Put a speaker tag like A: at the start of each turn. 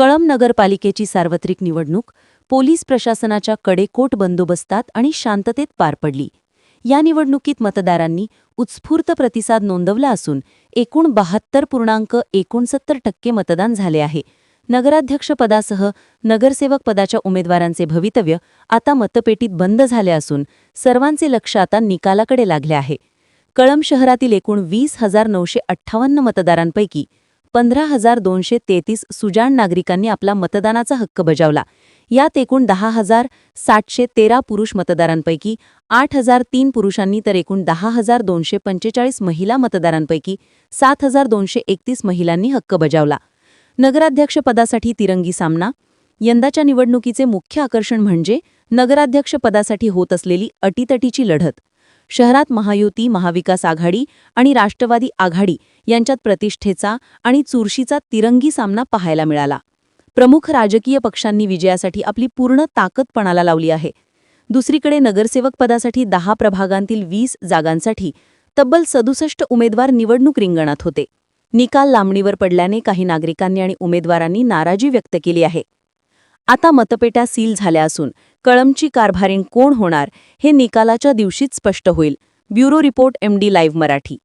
A: कळम नगरपालिकेची सार्वत्रिक निवडणूक पोलीस प्रशासनाच्या कडेकोट बंदोबस्तात आणि शांततेत पार पडली. या निवडणुकीत मतदारांनी उत्स्फूर्त प्रतिसाद नोंदवला असून एकूण बहात्तर पूर्णांक एकोणसत्तर टक्के मतदान झाले आहे. नगराध्यक्षपदासह नगरसेवक पदाच्या उमेदवारांचे भवितव्य आता मतपेटीत बंद झाले असून सर्वांचे लक्ष आता निकालाकडे लागले आहे. कळम शहरातील एकूण वीस हजार नऊशे अठ्ठावन्न मतदारांपैकी पंधरा हजार दोनशे तेहतीस सुजाण नागरिकांनी आपला मतदानाचा हक्क बजावला. यात एकूण दहा हजार सातशे तेरा पुरुष मतदारांपैकी आठ हजार तीन पुरुषांनी तर एकूण दहा हजार दोनशे पंचेचाळीस महिला मतदारांपैकी सात हजार दोनशे एकतीस महिलांनी हक्क बजावला. नगराध्यक्षपदासाठी तिरंगी सामना. यंदाच्या निवडणुकीचे मुख्य आकर्षण म्हणजे नगराध्यक्षपदासाठी होत असलेली अटीतटीची लढत. शहरात महायुती महाविकास आघाडी आणि राष्ट्रवादी आघाडी यांच्यात प्रतिष्ठेचा आणि चुरशीचा तिरंगी सामना पाहायला मिळाला. प्रमुख राजकीय पक्षांनी विजयासाठी आपली पूर्ण ताकदपणाला लावली आहे. दुसरीकडे नगरसेवक पदासाठी दहा प्रभागांतील वीस जागांसाठी तब्बल सदुसष्ट उमेदवार निवडणूक रिंगणात होते. निकाल लांबणीवर पडल्याने काही नागरिकांनी आणि उमेदवारांनी नाराजी व्यक्त केली आहे. आता मतपेट्या सील झाल्या असून कळमची कारभारीण कोण होणार हे निकालाच्या दिवशीच स्पष्ट होईल. Bureau report MD live Marathi.